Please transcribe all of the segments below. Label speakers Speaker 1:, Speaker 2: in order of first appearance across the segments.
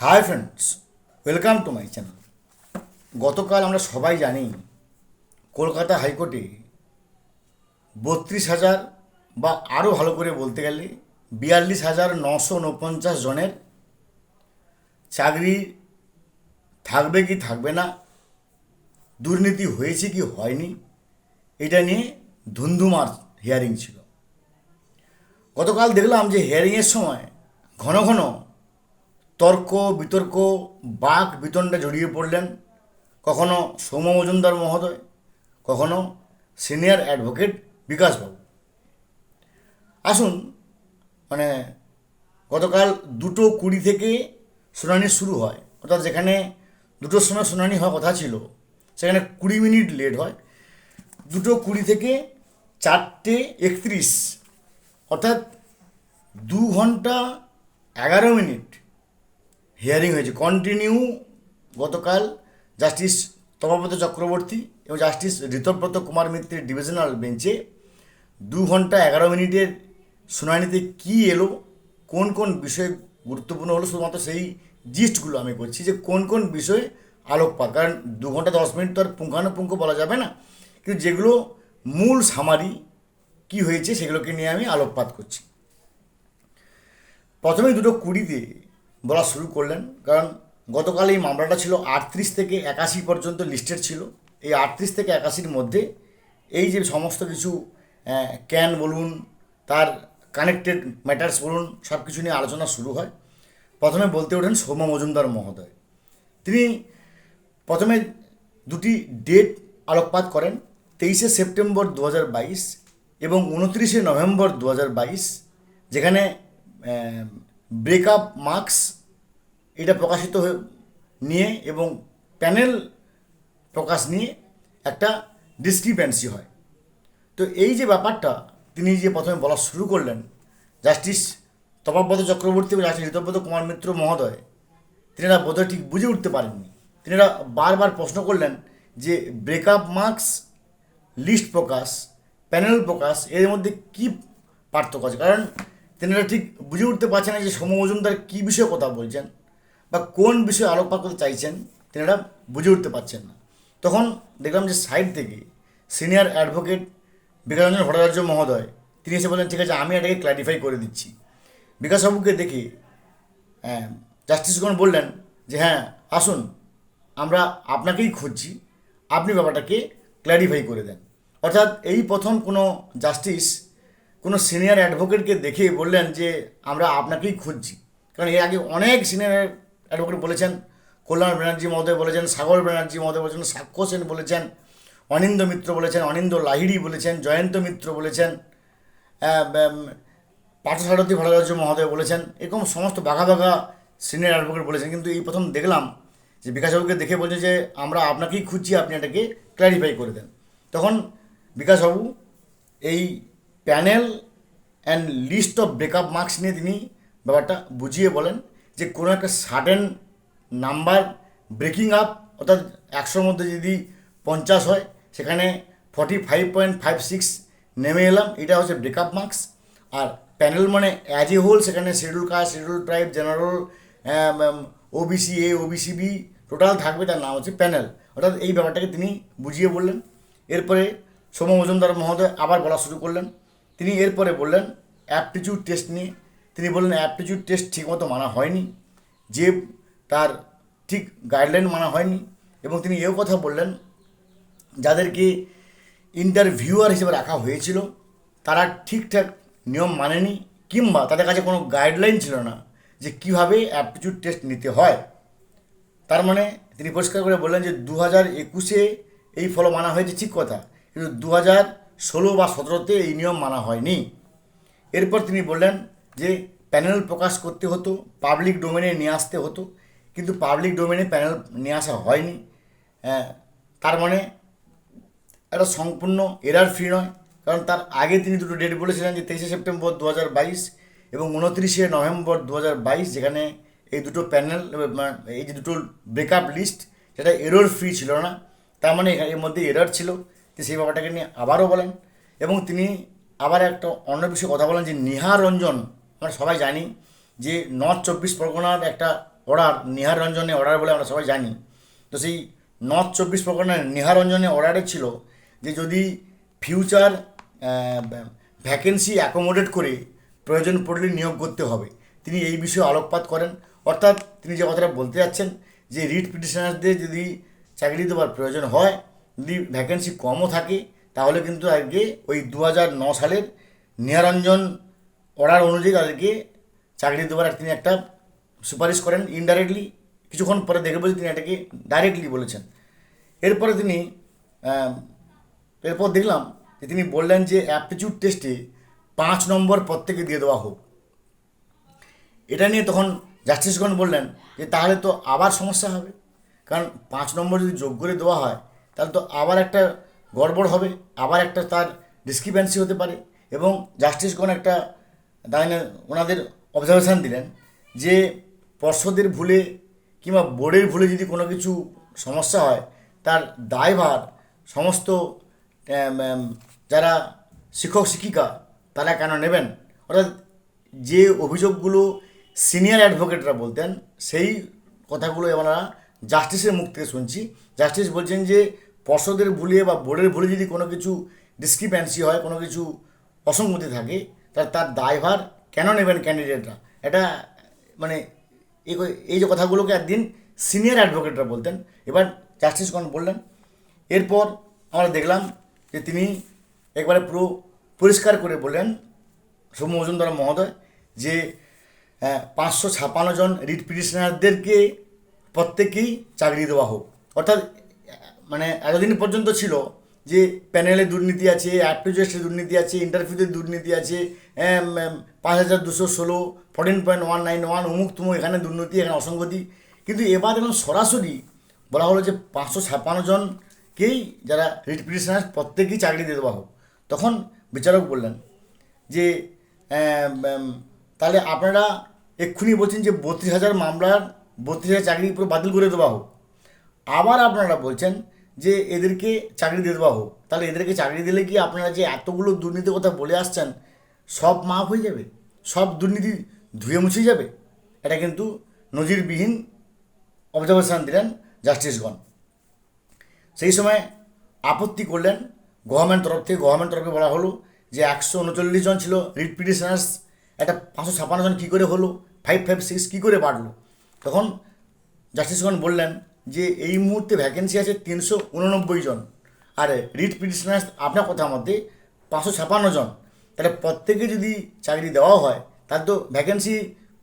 Speaker 1: Hi friends welcome to my channel গতকাল আমরা সবাই জানি কলকাতা হাইকোর্টে বত্রিশ হাজার বা আরও ভালো করে বলতে গেলে বিয়াল্লিশ হাজার নশো উনপঞ্চাশ জনের চাকরি থাকবে কি থাকবে না, দুর্নীতি হয়েছে কি হয়নি, এটা নিয়ে ধুন্ধুমার হিয়ারিং ছিল। গতকাল দেখলাম যে হিয়ারিংয়ের সময় ঘন ঘন তর্ক, বিতর্ক, বাক, বিতণ্ডা জড়িয়ে পড়লেন। কখনো সৌম্য মজুমদার মহোদয়, কখনো সিনিয়র অ্যাডভোকেট বিকাশবাবু। আসুন মানে গতকাল দুটো কুড়ি থেকে শুনানি শুরু হয়। অর্থাৎ যেখানে দুটোর সময় শুনানি হওয়ার কথা ছিল, সেখানে কুড়ি মিনিট লেট হয়। দুটো কুড়ি থেকে চারটে একত্রিশ, অর্থাৎ দু ঘণ্টা এগারো মিনিট হিয়ারিং হয়েছে। কন্টিনিউ গতকাল জাস্টিস তমাব্রত চক্রবর্তী এবং জাস্টিস ঋতব্রত কুমার মিত্রের ডিভিশনাল বেঞ্চে দু ঘণ্টা এগারো মিনিটের শুনানিতে কী এলো, কোন কোন বিষয় গুরুত্বপূর্ণ হলো, শুধুমাত্র সেই জিস্টগুলো আমি করছি যে কোন কোন বিষয়ে আলোকপাত। কারণ দু ঘণ্টা দশ মিনিট তো আর পুঙ্খানুপুঙ্খ বলা যাবে না। কিন্তু যেগুলো মূল সামারি কী হয়েছে সেগুলোকে নিয়ে আমি আলোকপাত করছি। প্রথমে দুটো কুড়িতে বলা শুরু করলেন। কারণ গতকাল এই মামলাটা ছিল আটত্রিশ থেকে একাশি পর্যন্ত লিস্টেড ছিল। এই আটত্রিশ থেকে একাশির মধ্যে এই যে সমস্ত কিছু ক্যান বলুন, তার কানেক্টেড ম্যাটার্স বলুন সব কিছু নিয়ে আলোচনা শুরু হয়। প্রথমে বলতে ওঠেন সৌম্য মজুমদার মহোদয়। তিনি প্রথমে দুটি ডেট আলোকপাত করেন, তেইশে সেপ্টেম্বর দু এবং উনত্রিশে নভেম্বর দু যেখানে ব্রেকআপ মার্কস এটা প্রকাশিত হয়ে, নিয়ে এবং প্যানেল প্রকাশ নিয়ে একটা ডিসক্রিপেন্সি হয়। তো এই যে ব্যাপারটা, তিনি যে প্রথমে বলা শুরু করলেন জাস্টিস তপাব্রত চক্রবর্তী এবং জাস্টিস ঋতব্রত কুমার মিত্র মহোদয়, তিনারা বোধহয় ঠিক বুঝে উঠতে পারেননি। তিনারা বারবার প্রশ্ন করলেন যে ব্রেকআপ মার্কস লিস্ট প্রকাশ প্যানেল প্রকাশ, এর মধ্যে কী পার্থক্য আছে? কারণ তিনারা ঠিক বুঝে উঠতে পারছেন না যে সৌম্য মজুমদার কী বিষয়ে কথা বলছেন বা কোন বিষয়ে আলোকপাত করতে চাইছেন তিনারা বুঝে উঠতে পারছেন না। তখন দেখলাম যে সাইড থেকে সিনিয়র অ্যাডভোকেট বিকাশরঞ্জন ভট্টাচার্য মহোদয়, তিনি এসে বললেন, ঠিক আছে, আমি এটাকে ক্ল্যারিফাই করে দিচ্ছি। বিকাশবাবুকে দেখে হ্যাঁ জাস্টিসগণ বললেন যে হ্যাঁ আসুন, আমরা আপনাকেই খুঁজছি, আপনি ব্যাপারটাকে ক্ল্যারিফাই করে দেন। অর্থাৎ এই প্রথম কোনো জাস্টিস কোনো সিনিয়র অ্যাডভোকেটকে দেখে বললেন যে, আমরা আপনাকেই খুঁজছি। কারণ এর আগে অনেক সিনিয়র অ্যাডভোকেট বলেছেন, কল্যাণ ব্যানার্জি মহোদয় বলেছেন, সাগর ব্যানার্জি মহোদয় বলেছেন, সাক্ষ্য সেন বলেছেন অনিন্দ মিত্র বলেছেন অনিন্দ লাহিড়ি বলেছেন, জয়ন্ত মিত্র বলেছেন পার্থসারথী ভট্টাচার্য মহোদয় বলেছেন, এরকম সমস্ত বাঘা বাঘা সিনিয়র অ্যাডভোকেট বলেছেন। কিন্তু এই প্রথম দেখলাম যে বিকাশবাবুকে দেখে বলছে যে, আমরা আপনাকেই খুঁজছি, আপনি এটাকে ক্ল্যারিফাই করে দেন। তখন বিকাশবাবু এই panel and list of breakup marks নিয়ে তিনি ব্যাপারটা বুঝিয়ে বলেন যে কোনো একটা সাডেন নাম্বার ব্রেকিং আপ, অর্থাৎ একশোর মধ্যে যদি পঞ্চাশ হয়, সেখানে forty five point five six নেমে এলাম। এটা হচ্ছে ব্রেকআপ মার্কস। আর প্যানেল মানে অ্যাজ এ হোল, সেখানে schedule caste, schedule tribe, general OBC A OBC B total থাকবে তার নাম হচ্ছে প্যানেল। অর্থাৎ এই ব্যাপারটাকে তিনি বুঝিয়ে বললেন। এরপরে সোম মজুমদার মহোদয় আবার বলা শুরু করলেন। তিনি এরপরে বললেন অ্যাপটিচিউড টেস্ট নিয়ে। তিনি বললেন অ্যাপটিচিউড টেস্ট ঠিকমতো মানা হয়নি। যে তার ঠিক গাইডলাইন মানা হয়নি। এবং তিনি এও কথা বললেন, যাদেরকে ইন্টারভিউয়ার হিসেবে রাখা হয়েছিল, তারা ঠিকঠাক নিয়ম মানেনি কিংবা তাদের কাছে কোনো গাইডলাইন ছিল না যে কীভাবে অ্যাপটিচিউড টেস্ট নিতে হয়। তার মানে তিনি পরিষ্কার করে বললেন যে দু হাজার একুশে এই ফলো মানা হয়েছে, ঠিক কথা। কিন্তু দু হাজার ষোলো বা সতেরোতে এই নিয়ম মানা হয়নি। এরপর তিনি বললেন যে, প্যানেল প্রকাশ করতে হতো, পাবলিক ডোমেনে নিয়ে আসতে হতো, কিন্তু পাবলিক ডোমেনে প্যানেল নিয়ে আসা হয়নি। তার মানে এটা সম্পূর্ণ এরার ফ্রি নয়, কারণ তার আগে তিনি দুটো ডেট বলেছিলেন যে তেইশে সেপ্টেম্বর দু হাজার বাইশ এবং উনত্রিশে নভেম্বর দু হাজার বাইশ, যেখানে এই দুটো প্যানেল, এই যে দুটো ব্রেকআপ লিস্ট সেটা এরর ফ্রি ছিল না। তার মানে এর মধ্যে এরর ছিল। তিনি সেই ব্যাপারটাকে নিয়ে আবারও বলেন এবং তিনি আবার একটা অন্য বিষয়ে কথা বলেন যে নিহার রঞ্জন, আমরা সবাই জানি যে নর্থ চব্বিশ পরগনার একটা অর্ডার নিহার রঞ্জনে অর্ডার বলে আমরা সবাই জানি। তো সেই নর্থ চব্বিশ পরগনার নিহার রঞ্জনে অর্ডারে ছিল যে যদি ফিউচার ভ্যাকেন্সি অ্যাকোমোডেট করে প্রয়োজন পড়লে নিয়োগ করতে হবে। তিনি এই বিষয়ে আলোকপাত করেন। অর্থাৎ তিনি যে কথাটা বলতে যাচ্ছেন যে রিট পিটিশনারদের যদি চাকরি দেওয়ার প্রয়োজন হয় ভ্যাকেন্সি কমও থাকে, তাহলে কিন্তু আজকে ওই দু সালের নিহারঞ্জন অর্ডার অনুযায়ী তাদেরকে চাকরি দেওয়ার তিনি একটা সুপারিশ করেন ইনডাইরেক্টলি কিছুক্ষণ পরে দেখে বলছি তিনি এটাকে ডাইরেক্টলি বলেছেন। এরপরে তিনি এরপর দেখলাম যে তিনি বললেন যে অ্যাপটিচিউড টেস্টে পাঁচ নম্বর প্রত্যেকে দিয়ে দেওয়া হোক। এটা নিয়ে তখন জাস্টিসগণ বললেন যে তাহলে তো আবার সমস্যা হবে। কারণ পাঁচ নম্বর যদি যোগ করে দেওয়া হয় তাহলে তো আবার একটা গড়বড় হবে, আবার একটা তার ডিসক্রিপেন্সি হতে পারে এবং জাস্টিসগণ একটা না ওনাদের অবজারভেশন দিলেন যে পর্ষদের ভুলে কিংবা বোর্ডের ভুলে যদি কোনো কিছু সমস্যা হয়, তার দায়ভার সমস্ত যারা শিক্ষক, শিক্ষিকা, তারা কেন নেবেন? অর্থাৎ যে অভিযোগগুলো সিনিয়র অ্যাডভোকেটরা বলতেন, সেই কথাগুলো আমরা জাস্টিসের মুখ থেকে শুনছি। জাস্টিস বলছেন যে, পর্ষদের ভুলে বা বোর্ডের ভুলে যদি কোনো কিছু ডিসক্রিপেন্সি হয়, কোনো কিছু অসঙ্গতি থাকে তার তার দায়ভার কেন নেবেন ক্যান্ডিডেটরা এটা মানে এই যে কথাগুলোকে একদিন সিনিয়র অ্যাডভোকেটরা বলতেন। এবার জাস্টিসগণ বললেন, এরপর আমরা দেখলাম যে তিনি একবারে পুরো পরিষ্কার করে বললেন, সৌম্য মজুমদার মহোদয়, যে পাঁচশো ছাপান্ন জন রিট পিটিশনারদেরকে প্রত্যেকেই চাকরি দেওয়া হোক। অর্থাৎ মানে এতদিন পর্যন্ত ছিল যে প্যানেলে দুর্নীতি আছে অ্যাপ্টিজেস্টে দুর্নীতি আছে, ইন্টারভিউতে দুর্নীতি আছে পাঁচ হাজার দুশো ষোলো fourteen point one nine one অমুক তুমুক এখানে দুর্নীতি, এখানে অসঙ্গতি। কিন্তু এবার এখন সরাসরি বলা হলো যে পাঁচশো ছাপ্পান্ন জনকেই যারা রিট প্রত্যেকেই চাকরি দিয়ে দেওয়া হোক। তখন বিচারক বললেন যে তাহলে আপনারা এক্ষুনি বলছেন যে বত্রিশ হাজার মামলার বত্রিশ হাজার চাকরি পুরো বাতিল করে দেওয়া হোক। আবার আপনারা বলছেন যে এদেরকে চাকরি দিয়ে দেওয়া হোক। তাহলে এদেরকে চাকরি দিলে কি আপনারা যে এতগুলো দুর্নীতির কথা বলে আসছেন, সব মাফ হয়ে যাবে? সব দুর্নীতি ধুয়ে মুছে যাবে? এটা কিন্তু নজিরবিহীন অবজারভেশন দিলেন জাস্টিসগণ। সেই সময় আপত্তি করলেন গভর্নমেন্ট তরফ থেকে, গভর্নমেন্ট তরফে বলা হলো যে একশো উনচল্লিশ জন ছিল রিট পিটিশনার্স, একটা পাঁচশো ছাপান্ন জন কী করে হলো ফাইভ ফাইভ সিক্স কী করে বাড়লো? তখন জাস্টিসগণ বললেন যে এই মুহূর্তে ভ্যাকেন্সি আছে তিনশো উননব্বই জন। আর, রিট পিটিশনার্স আপনার কথা মতে পাঁচশো ছাপান্ন জন। তাহলে প্রত্যেকে যদি চাকরি দেওয়া হয়, তাহলে তো ভ্যাকেন্সি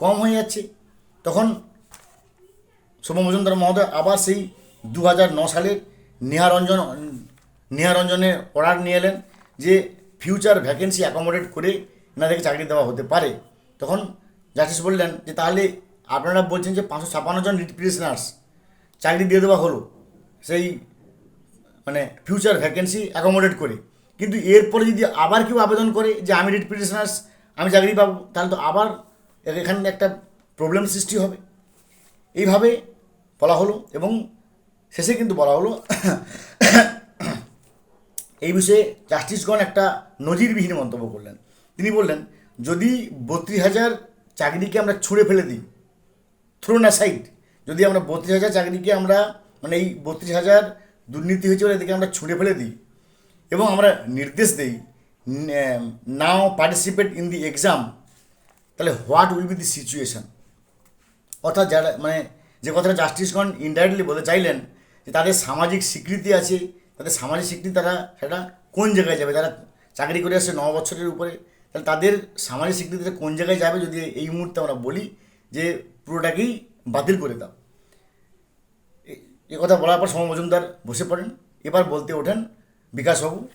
Speaker 1: কম হয়ে যাচ্ছে। তখন শুভ মজুমদার মহোদয় আবার সেই দু হাজার ন সালের নেহারঞ্জন, নেহারঞ্জনের অর্ডার নিয়ে এলেন যে ফিউচার ভ্যাকেন্সি অ্যাকোমোডেট করে এনাদেরকে চাকরি দেওয়া হতে পারে। তখন জাস্টিস বললেন যে তাহলে আপনারা বলছেন যে পাঁচশো ছাপান্ন জন রিপ্রেজেন্টার্স চাকরি দিয়ে দেওয়া হলো, সেই মানে ফিউচার ভ্যাকেন্সি অ্যাকোমোডেট করে। কিন্তু এরপরে যদি আবার কেউ আবেদন করে যে আমি রিট পিটিশনার্স আমি চাকরি পাবো, তাহলে তো আবার এখানে একটা প্রবলেম সৃষ্টি হবে। এইভাবে বলা হলো এবং শেষে কিন্তু বলা হলো, এই বিষয়ে জাস্টিসগণ একটা নজিরবিহীন মন্তব্য করলেন। তিনি বললেন, যদি বত্রিশ হাজার চাকরিকে আমরা ছুঁড়ে ফেলে দিই থ্রোন অ্যাসাইড যদি আমরা বত্রিশ হাজার চাকরিকে আমরা মানে এই বত্রিশ হাজার দুর্নীতি হয়েছে বলে এদেরকে আমরা ছুঁড়ে ফেলে দিই এবং আমরা নির্দেশ দিই now participate in the exam তাহলে what will be the situation অর্থাৎ যারা মানে যে কথাটা জাস্টিসগণ ইনডাইরেক্টলি বলতে চাইলেন যে তাদের সামাজিক স্বীকৃতি আছে, তাদের সামাজিক স্বীকৃতি তারা সেটা কোন জায়গায় যাবে? তারা চাকরি করে আসছে ন বছরের উপরে, তাহলে তাদের সামাজিক স্বীকৃতিটা কোন জায়গায় যাবে? যদি এই মুহূর্তে আমরা বলি যে পুরোটাকেই বাতিল করে দাও। এ- কথা বলার পর সম মজুমদার বসে পড়েন। এবার বলতে ওঠেন বিকাশবাবু।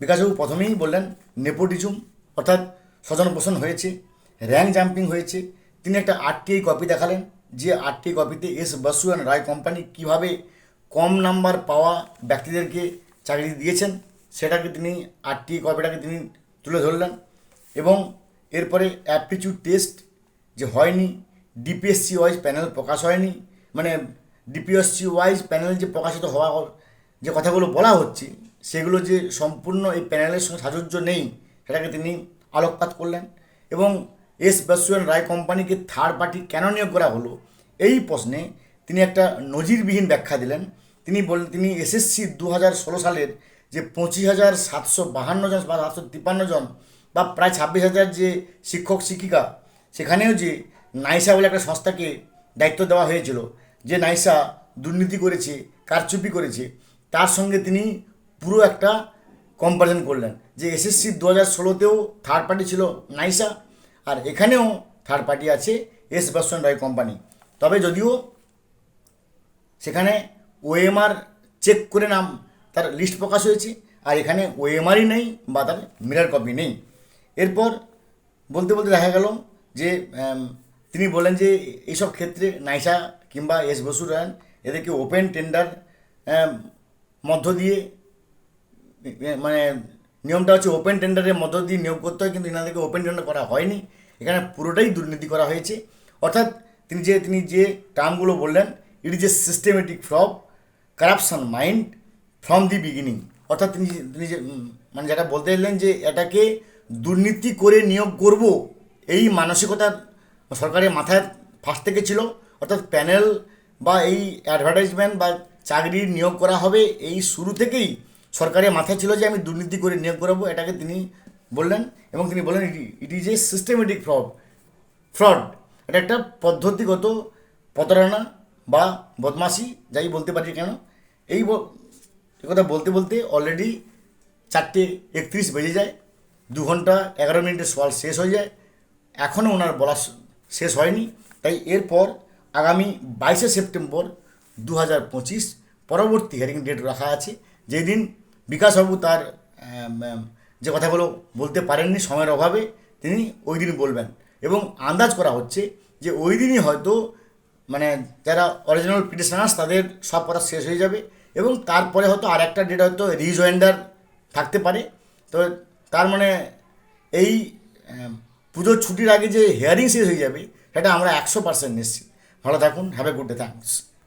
Speaker 1: বিকাশবাবু প্রথমেই বললেন, নেপোটিজম অর্থাৎ স্বজন পোষণ হয়েছে, র্যাঙ্ক জাম্পিং হয়েছে। তিনি একটা আরটিআই কপি দেখালেন। যে আরটিআই কপিতে S Basu and Ray company কীভাবে কম নাম্বার পাওয়া ব্যক্তিদেরকে চাকরি দিয়েছেন, সেটাকে তিনি আরটিআই কপিটাকে তিনি তুলে ধরলেন এবং এরপরে অ্যাপটিচিউড টেস্ট যে হয়নি ডিপিএসসি ওয়াইজ প্যানেল প্রকাশ হয়নি। মানে ডিপিএসসি ওয়াইজ প্যানেল যে প্রকাশিত হওয়া যে কথাগুলো বলা হচ্ছে, সেগুলো যে সম্পূর্ণ এই প্যানেলের সঙ্গে সাজুজ্য নেই, সেটাকে তিনি আলোকপাত করলেন। এবং এস বসুয়ান রায় কোম্পানিকে থার্ড পার্টি কেন নিয়োগ করা হলো, এই প্রশ্নে তিনি একটা নজিরবিহীন ব্যাখ্যা দিলেন। তিনি বললেন তিনি এসএসসি দু হাজার ষোলো সালের যে পঁচিশ হাজার সাতশো বাহান্ন জন বা সাতশো তিপ্পান্ন জন বা প্রায় ছাব্বিশ হাজার যে শিক্ষক শিক্ষিকা সেখানেও যে নাইসা বলে একটা সংস্থাকে দায়িত্ব দেওয়া হয়েছিল, যে নাইসা দুর্নীতি করেছে, কারচুপি করেছে, তার সঙ্গে তিনি পুরো একটা কম্পারিজন করলেন, যে এসএসসি দু হাজার ষোলোতেও থার্ড পার্টি ছিল নাইসা, আর এখানেও থার্ড পার্টি আছে এস বাসন রায় কোম্পানি তবে যদিও সেখানে ওএমআর চেক করে নাম, তার লিস্ট প্রকাশ হয়েছে, আর এখানে ওএমআরই নেই বা তার মিরার কপি নেই। এরপর বলতে বলতে দেখা গেল যে তিনি বলেন যে এইসব ক্ষেত্রে নাইসা কিংবা এস বসুরায়ন এদেরকে ওপেন টেন্ডার মধ্য দিয়ে মানে নিয়মটা হচ্ছে ওপেন টেন্ডারের মধ্য দিয়ে নিয়োগ করতে হয়, কিন্তু এনাদেরকে ওপেন টেন্ডার করা হয়নি। এখানে পুরোটাই দুর্নীতি করা হয়েছে। অর্থাৎ তিনি যে তিনি যে টার্মগুলো বললেন it is a systematic fraud corruption mind from the beginning অর্থাৎ তিনি তিনি যে মানে যেটা বলতে এলেন যে এটাকে দুর্নীতি করে নিয়োগ করব, এই মানসিকতা সরকারের মাথায় ফার্স্ট থেকে ছিল অর্থাৎ প্যানেল বা এই অ্যাডভার্টাইজমেন্ট বা চাকরির নিয়োগ করা হবে এই শুরু থেকেই সরকারের মাথায় ছিল যে আমি দুর্নীতি করে নিয়োগ করাবো, এটাকে তিনি বললেন এবং তিনি বললেন it is a systematic fraud fraud এটা একটা পদ্ধতিগত প্রতারণা বা বদমাশি, যাই বলতে পারি কেন, এই কথা বলতে বলতে অলরেডি চারটে একত্রিশ বেজে যায়, দু ঘণ্টা এগারো মিনিটের সওয়াল শেষ হয়ে যায়, এখনও ওনার বলা শেষ হয়নি। তাই এরপর আগামী বাইশে সেপ্টেম্বর দু হাজার পঁচিশ পরবর্তী হিয়ারিং ডেট রাখা আছে। যেদিন বিকাশবাবু তার যে কথাগুলো বলতে পারেননি সময়ের অভাবে, তিনি ওই দিন বলবেন। এবং আন্দাজ করা হচ্ছে যে ওই দিনই হয়তো মানে যারা অরিজিনাল পিটিশনার্স তাদের সব কথা শেষ হয়ে যাবে এবং তারপরে হয়তো আর একটা ডেট হয়তো রিজয়েন্ডার থাকতে পারে। তো তার মানে এই পুজোর ছুটির আগে যে হেয়ারিং শেষ হয়ে যাবে, সেটা আমরা একশো পার্সেন্ট নিচ্ছি ভালো থাকুন have a good day thanks